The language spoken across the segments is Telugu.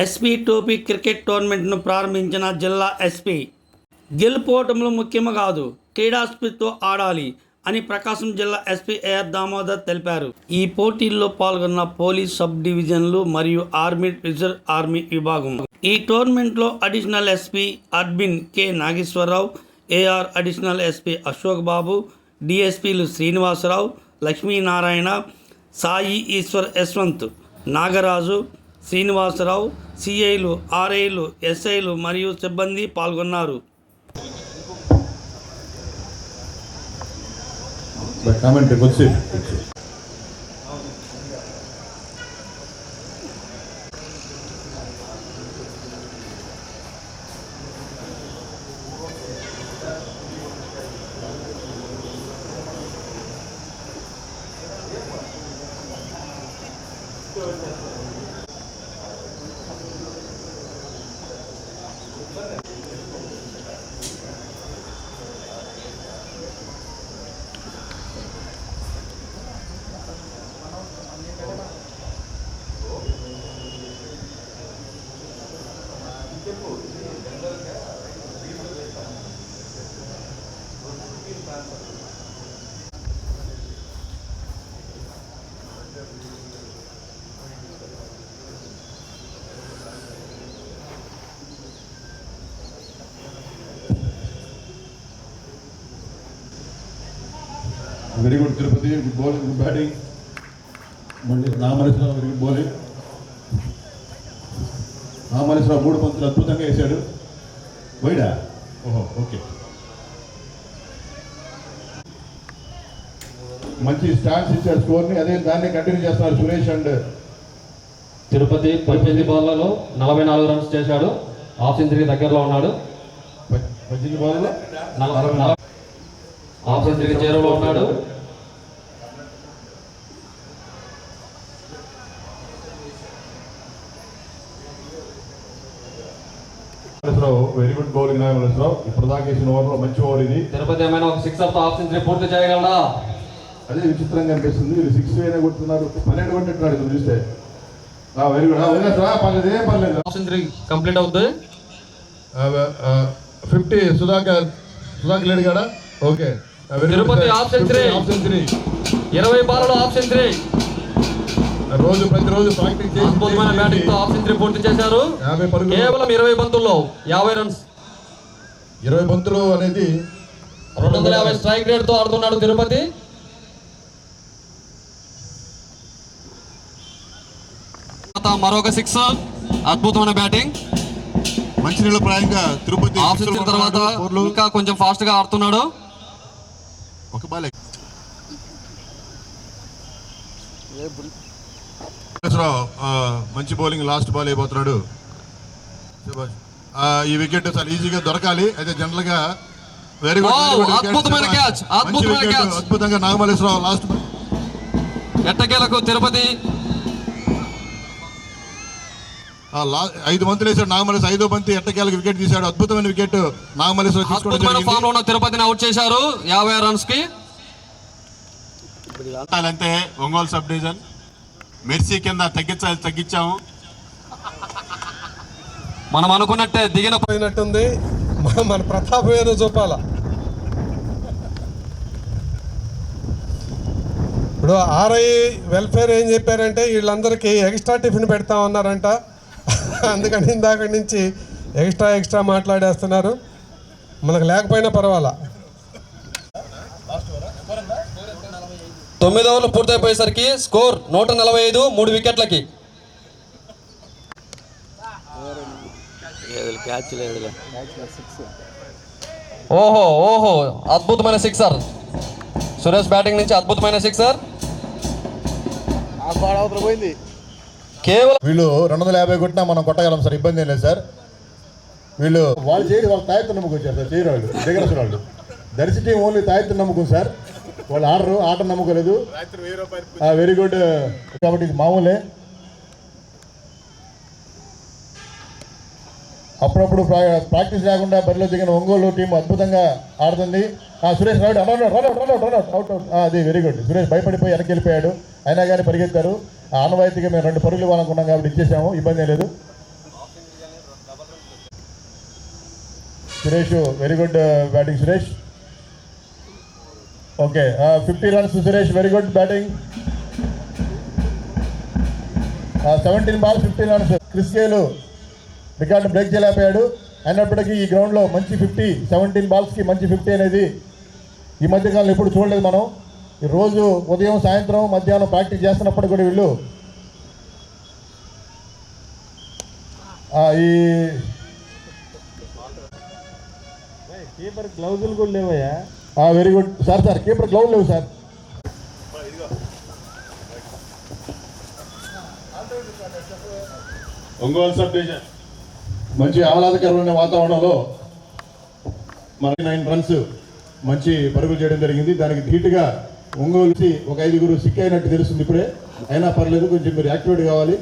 ఎస్పీ టోపీ క్రికెట్ టోర్నమెంట్ను ప్రారంభించిన జిల్లా ఎస్పీ. గెలుపోవటంలో ముఖ్యం కాదు క్రీడాస్ఫూర్తితో ఆడాలి అని ప్రకాశం జిల్లా ఎస్పీ ఏఆర్ దామోదర్ తెలిపారు. ఈ పోటీల్లో పాల్గొన్న పోలీస్ సబ్ డివిజన్లు మరియు ఆర్మీ రిజర్వ్ ఆర్మీ విభాగం. ఈ టోర్నమెంట్లో additional SP admin K Nageswara Rao AR additional SP Ashok Babu డిఎస్పీలు Srinivasarao Lakshminarayana Sai Eswar Yashwant Nagaraju Srinivasarao సిఐలు ఆర్ఐలు ఎస్ఐలు మరియు సిబ్బంది పాల్గొన్నారు Very good Tirupati good bowling good batting మళ్ళీ Namareswararao very good bowling Namareswararao మూడు పంతులు అద్భుతంగా వేశాడు. వైడా ఓహో ఓకే. మంచి స్టాండ్స్ ఇచ్చారు స్కోర్ని. అదే దాన్ని కంటిన్యూ చేస్తున్నారు సురేష్ అండ్ తిరుపతి పద్దెనిమిది బాల్లలో నలభై నాలుగు రన్స్ చేశాడు. హాఫ్ సెంచరీకి దగ్గరలో ఉన్నాడు. పద్దెనిమిది బాల్లో హాఫ్ సెంచరీకి చేరువలో ఉన్నాడు. వెరీ గుడ్ బౌలింగ్ నాగేశ్వరరావు ఇప్పుడు దాకా వేసిన ఓవర్లో మంచి ఓవర్ ఇది. తిరుపతి ఏమైనా ఒక సిక్స్ ఆఫ్ సెంచరీ పూర్తి చేయగలడా? అదే విచిత్రంగా అనిపిస్తుంది. వీళ్ళు సిక్స్ అయినా కొడుతున్నారు. పన్నెండు కొట్టినట్టున్నాడు ఇక్కడ చూస్తే. వెరీ గుడ్ వదిలేసరా పర్లేదు. ఏం పర్లేదు. హాఫ్ సెంచరీ కంప్లీట్ అవుతుంది ఫిఫ్టీ సుధాకర్ సుధాకర్ లేడు కాడా okay. Tirupati half century. Half century ఇరవై బాలలో హాఫ్ సెంచరీ రోజు ప్రతిరోజు ప్రాక్టీస్ చేసి అద్భుతమైన బ్యాటింగ్తో హాఫ్ సెంచరీ పూర్తి చేశారు. కేవలం ఇరవై బంతుల్లో యాభై రన్స్. ఇరవై బంతులు అనేది రెండు వందల యాభై స్ట్రైక్ రేట్తో ఆడుతున్నాడు తిరుపతి. మరొక సిక్స్ అద్భుతమైన బ్యాటింగ్. మంచినీళ్ళ ప్రాయంగా తిరుపతి సెంచరీ తర్వాత. ఇంకా కొంచెం ఫాస్ట్గా ఆడుతున్నాడు. ఒక బాల్ మంచి బౌలింగ్ లాస్ట్ బాల్ అయిపోతున్నాడు. ఈ వికెట్ చాలా ఈజీగా దొరకాలి. అయితే జనరల్గా వెరీ గుడ్ అద్భుతమైన అద్భుతమైన. అద్భుతంగా నాగమల్లేశ్వరరావు లాస్ట్ ఎట్టకేలకు తిరుపతి. ఐదు బంతులు వేసాడు నాగమల్లేశ్వర ఐదో బంతి ఎట్టకేలకు వికెట్ తీశాడు. అద్భుతమైన వికెట్ నాగమల్లేశ్వర తీసుకోవడం అద్భుతమైన ఫామ్లో జరిగింది ఉన్న తిరుపతిని అవుట్ చేశారు యాభై రన్స్కి. అంతే ఒంగోలు సబ్ డివిజన్ మెర్సీ కింద తగ్గించాలి తగ్గించాము. మనం అనుకున్నట్టే దిగిన పోయినట్టుంది. మన మన ప్రతాపం ఏదో చూపాల. ఇప్పుడు ఆర్ఐ వెల్ఫేర్ ఏం చెప్పారంటే వీళ్ళందరికీ ఎక్స్ట్రా టిఫిన్ పెడతా ఉన్నారంట. అందుకని ఇందాక నుంచి ఎక్స్ట్రా ఎక్స్ట్రా మాట్లాడేస్తున్నారు. మనకు లేకపోయినా పర్వాలా. తొమ్మిది ఓవర్లు పూర్తయిపోయేసరికి స్కోర్ నూట నలభై ఐదు మూడు వికెట్లకి. ఓహో ఓహో అద్భుతమైన సిక్సర్. సురేష్ బ్యాటింగ్ నుంచి అద్భుతమైన సిక్సర్. కేవలం వీళ్ళు రెండు వందల యాభై కొట్టినా మనం కొట్టగలం సార్ ఇబ్బంది ఏం లేదు సార్. వీళ్ళు వాళ్ళు చేయడం వాళ్ళు తాయెత్తు నమ్ముకొని వచ్చారు సార్ చేయరు వాళ్ళు. దగ్గర వాళ్ళు. దర్శి టీం ఓన్లీ తాయెత్తు నమ్ముకుని సార్. వాళ్ళు ఆడరు ఆట నమ్మకలేదు వెరీ గుడ్ కాబట్టి ఇది మామూలే. అప్పుడప్పుడు ప్రాక్టీస్ లేకుండా బరిలో దిగిన ఒంగోలు టీం అద్భుతంగా ఆడుతుంది. సురేష్ రౌట్ అవుట్ అవుట్ అవుట్ అది వెరీ గుడ్ సురేష్ భయపడిపోయి వెనక్కి వెళ్ళిపోయాడు. అయినా కానీ పరిగెత్తారు. ఆనవాయితీగా మేము రెండు పరుగులు వాళ్ళనుకున్నాం కాబట్టి ఇచ్చేసాము. ఇబ్బంది లేదు. Uh, Suresh very good batting Suresh. Okay fifty runs Suresh very good batting seventeen ball fifteen runs Chris Gayle record break చేయలేకపోయాడు. అయినప్పటికీ ఈ గ్రౌండ్లో మంచి ఫిఫ్టీ సెవెంటీన్ బాల్స్కి మంచి ఫిఫ్టీ అనేది ఈ మధ్యకాలంలో ఎప్పుడు చూడలేదు మనం. ఈ రోజు ఉదయం సాయంత్రం మధ్యాహ్నం ప్రాక్టీస్ చేస్తున్నప్పుడు కూడా వీళ్ళు ఈ కీపర్ గ్లౌజులు కూడా లేవయ్యా. Very good sir sir keeper glove లేవు సార్ ఒంగోలు సబ్ డివిజన్ మంచి ఆహ్లాదకరమైన వాతావరణంలో మన నైన్ రన్స్ మంచి పరుగులు చేయడం జరిగింది. దానికి ధీటుగా ఒంగోలు నుంచి ఒక ఐదుగురు సిక్ అయినట్టు తెలుస్తుంది ఇప్పుడే. అయినా పర్లేదు కొంచెం మీరు యాక్టివేట్ కావాలి.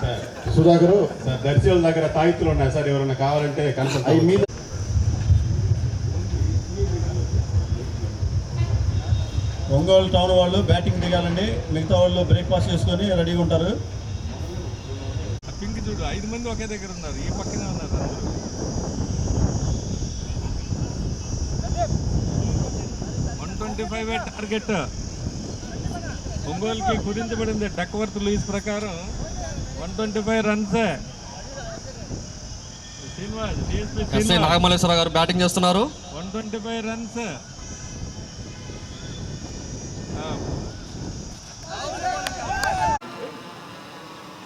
సార్ సుధాకర్. సార్ దర్శిల దగ్గర తాయితులు ఉన్నాయి. సార్ ఎవరైనా కావాలంటే కన్సల్ట్ మీద ఒంగోలు టౌన్ వాళ్ళు బ్యాటింగ్ దిగాలండి. మిగతా వాళ్ళు బ్రేక్ఫాస్ట్ చేసుకొని రెడీగా ఉంటారు. పింక్ చూడు ఐదు మంది ఒకే దగ్గర ఉన్నారు. ఈ పక్కనే ఉన్నారు వన్ ట్వంటీ ఫైవ్ టార్గెట్ ఒంగోలుకి కుదించబడింది డక్వర్త్ లూయిస్ ప్రకారం వన్ ట్వంటీ ఫైవ్ రన్సే శ్రీనివాస్ నాగమల్లేశ్వర గారు బ్యాటింగ్ చేస్తున్నారు. One twenty five runs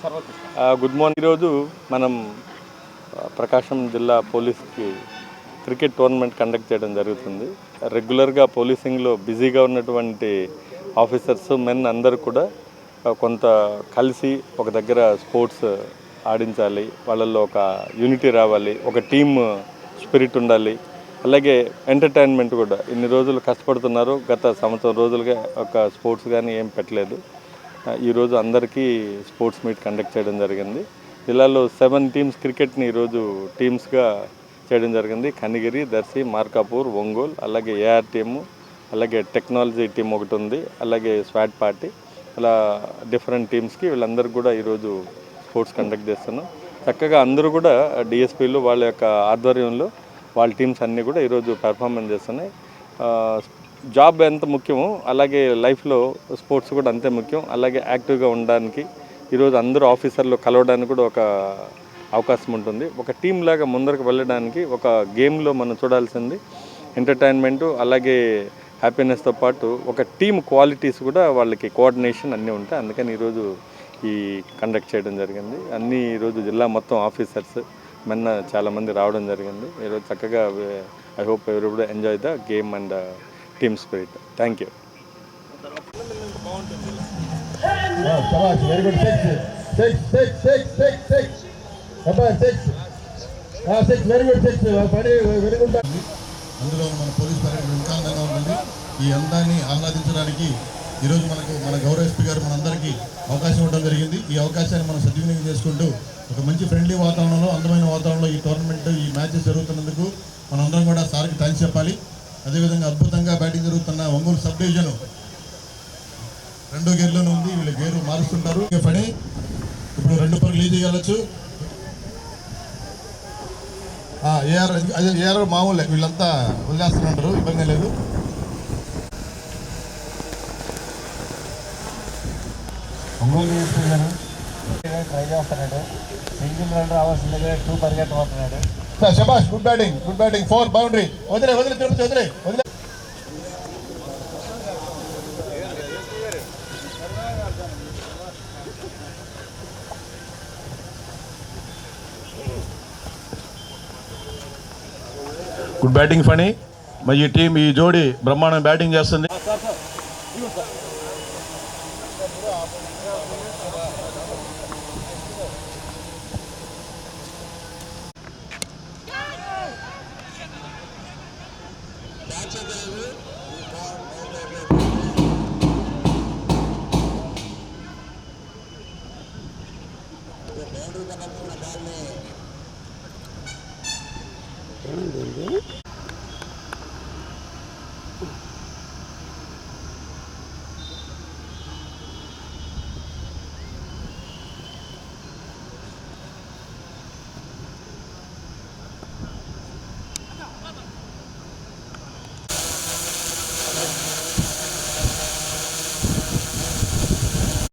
good morning. ఈరోజు మనం ప్రకాశం జిల్లా పోలీస్కి క్రికెట్ టోర్నమెంట్ కండక్ట్ చేయడం జరుగుతుంది. రెగ్యులర్గా పోలీసింగ్లో బిజీగా ఉన్నటువంటి ఆఫీసర్స్ మెన్ అందరూ కూడా కొంత కలిసి ఒక దగ్గర స్పోర్ట్స్ ఆడించాలి. వాళ్ళల్లో ఒక యూనిటీ రావాలి. ఒక టీమ్ స్పిరిట్ ఉండాలి. అలాగే ఎంటర్టైన్మెంట్ కూడా. ఇన్ని రోజులు కష్టపడుతున్నారు. గత సంవత్సరం రోజులుగా ఒక స్పోర్ట్స్ కానీ ఏం పెట్టలేదు. ఈరోజు అందరికీ స్పోర్ట్స్ మీట్ కండక్ట్ చేయడం జరిగింది. జిల్లాలో సెవెన్ టీమ్స్ క్రికెట్ని ఈరోజు టీమ్స్గా చేయడం జరిగింది. కనిగిరి దర్శి మార్కాపూర్ ఒంగోలు అలాగే ఏఆర్ టీము అలాగే టెక్నాలజీ టీం ఒకటి ఉంది అలాగే స్వాట్ పార్టీ. అలా డిఫరెంట్ టీమ్స్కి వీళ్ళందరూ కూడా ఈరోజు స్పోర్ట్స్ కండక్ట్ చేస్తున్నాం. చక్కగా అందరూ కూడా డిఎస్పీలు వాళ్ళ యొక్క ఆధ్వర్యంలో వాళ్ళ టీమ్స్ అన్నీ కూడా ఈరోజు పెర్ఫార్మెన్స్ చేస్తున్నాయి. జాబ్ ఎంత ముఖ్యమో అలాగే లైఫ్లో స్పోర్ట్స్ కూడా అంతే ముఖ్యం. అలాగే యాక్టివ్గా ఉండడానికి ఈరోజు అందరూ ఆఫీసర్లు కలవడానికి కూడా ఒక అవకాశం ఉంటుంది. ఒక టీం లాగా ముందరకు వెళ్ళడానికి ఒక గేమ్లో మనం చూడాల్సింది ఎంటర్టైన్మెంటు అలాగే హ్యాపీనెస్తో పాటు ఒక టీం క్వాలిటీస్ కూడా వాళ్ళకి కోఆర్డినేషన్ అన్నీ ఉంటాయి. అందుకని ఈరోజు ఈ కండక్ట్ చేయడం జరిగింది. అన్ని ఈరోజు జిల్లా మొత్తం ఆఫీసర్స్ మొన్న చాలామంది రావడం జరిగింది. ఈరోజు చక్కగా ఐ హోప్ కూడా enjoy the game and team spirit thank you very అందులో మన పోలీస్ పరేడ్ ఇంకా ఉంటుంది ఈ అందాన్ని ఆహ్లాదించడానికి ఈరోజు మనకు మన గౌరవ ఎస్పీ గారు మనందరికీ అవకాశం ఇవ్వడం జరిగింది. ఈ అవకాశాన్ని మనం సద్వినియోగం చేసుకుంటూ ఒక మంచి ఫ్రెండ్లీ వాతావరణంలో అందమైన వాతావరణంలో ఈ టోర్నమెంట్ ఈ మ్యాచెస్ జరుగుతున్నందుకు మనందరం కూడా సార్కి థ్యాంక్స్ చెప్పాలి. అదేవిధంగా అద్భుతంగా బ్యాటింగ్ జరుగుతున్న ఒంగోలు సబ్ డివిజన్. రెండో గేర్లోనే ఉంది వీళ్ళు గేరు మారుస్తుంటారు. పడి పని ఇప్పుడు రెండు పనులు లీజ్ చేయవచ్చు ఏఆర్ అదే ఏఆర్ మామూలే వీళ్ళంతా వదిలేస్తుంటారు ఇబ్బంది లేదు. ఒంగోలు ట్రై చేస్తున్నాడు. సింగిల్ రన్ రావాల్సిన దగ్గర టూ పరిగెట్టబోతున్నాడు సార్ శబాష్ good batting good batting four boundary వదిలే వదిలే తిరుపతి వదిలే వదిలే గుడ్ బ్యాటింగ్ ఫణి మరి ఈ టీం ఈ జోడి బ్రహ్మాండం బ్యాటింగ్ చేస్తుంది. Bahçe devri, orada